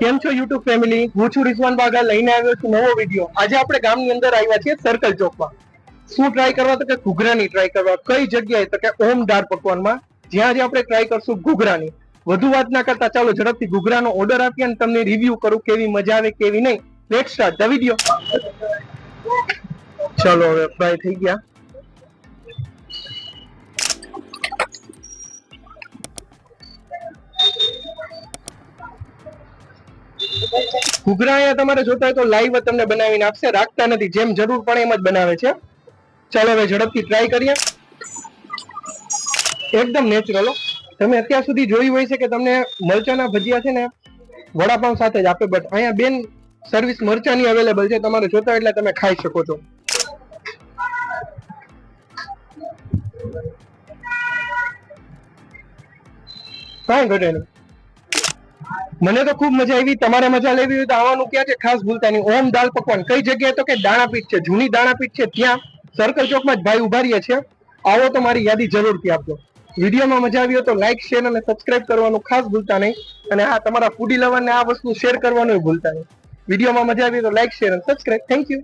કેમ છો YouTube family? હું છું રિઝવાન બાગા લઈને આવ્યો છું નવો વીડિયો. આજે આપણે ગામની અંદર આવ્યા છીએ સર્કલ ચોકમાં શું ટ્રાય કરવા તો કે ઘૂઘરાની ટ્રાય કરવા. કઈ જગ્યાએ તો કે ઓમ દાળ પકવાનમાં. જ્યાં આજે આપણે ટ્રાય કરશું ઘૂઘરાની. વધુ વાત ના કરતા ચાલો ઝડપથી ઘૂઘરાનો ઓર્ડર આપીએ અને તમને રિવ્યુ કરું કેવી મજા આવે, કેવી નહીં. લેટ સ્ટાર્ટ ધ વીડિયો ચલો હવે ફ્રાય થઈ ગયા. ઘૂઘરા તમારે જોતા હોય તો લાઈવ તમને બનાવીને આપશે. રાખતા નથી. જેમ જરૂર પડે એમ જ બનાવે છે. ચાલો હવે ઝડપથી ટ્રાય કરીએ. એકદમ નેચરલ તમે અત્યાર સુધી જોયું હોય છે કે તમને મરચાના ભજીયા છે ને વડાપાઉં સાથે જ આપે બટ અહીંયા બેન સર્વિસ મરચાની અવેલેબલ છે. તમારે જોતા એટલે તમે ખાઈ શકો છો. કાંઈ ઘટે નહીં. મને તો ખૂબ મજા આવી, તમારે મજા લેવી હોય તો આવવાનું ક્યાં છે, ખાસ ભૂલતા નહીં. ઓમ દાલ પકવાન. કઈ જગ્યાએ તો કે દાણાપીઠ છે, જૂની દાણાપીઠ છે, ત્યાં સર્કલ ચોકમાં જ ભાઈ ઊભા રહીએ છે આવો તો મારી યાદી જરૂરથી આપજો. વિડીયોમાં મજા આવી હોય તો લાઇક શેર અને સબસ્ક્રાઇબ કરવાનું ખાસ ભૂલતા નહીં. અને આ તમારા ફૂડી લવરને આ વસ્તુ શેર કરવાનું ભૂલતા નહીં. વિડીયોમાં મજા આવી તો લાઇક શેર અને સબસ્ક્રાઇબ થેન્ક યુ